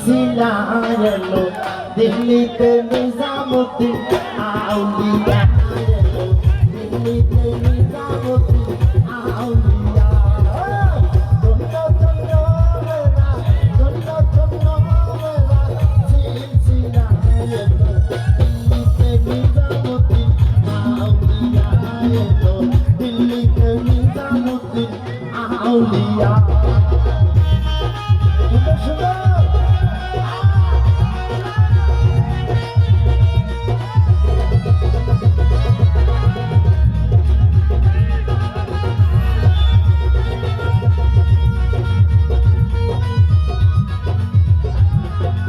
হাসিনা এলো দিল্লিতে নিজামতি আউলিয়া। এলো দিল্লিতে নিজামতি আউলিয়া। Oh, yeah.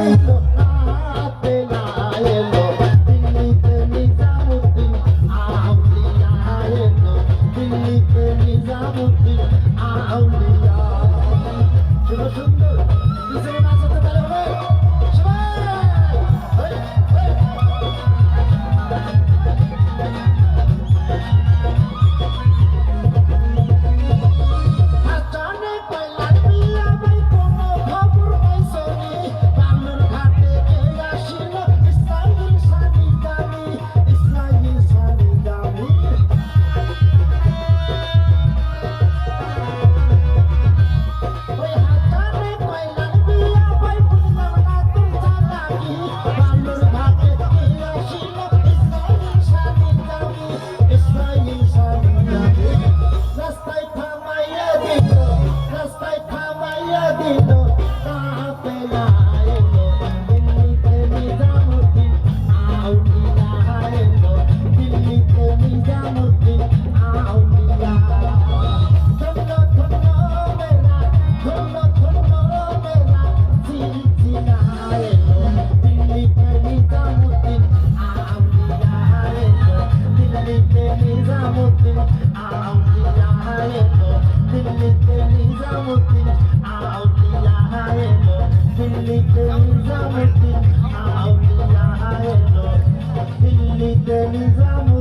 Thank নিজামুদ্দিন, আউলিয়া হায় তো দিল্লিতে নিজামুদ্দিন, আউলিয়া হায় তো দিল্লিতে নিজামুদ্দিন, আউলিয়া হায় তো দিল্লিতে নিজামুদ্দিন।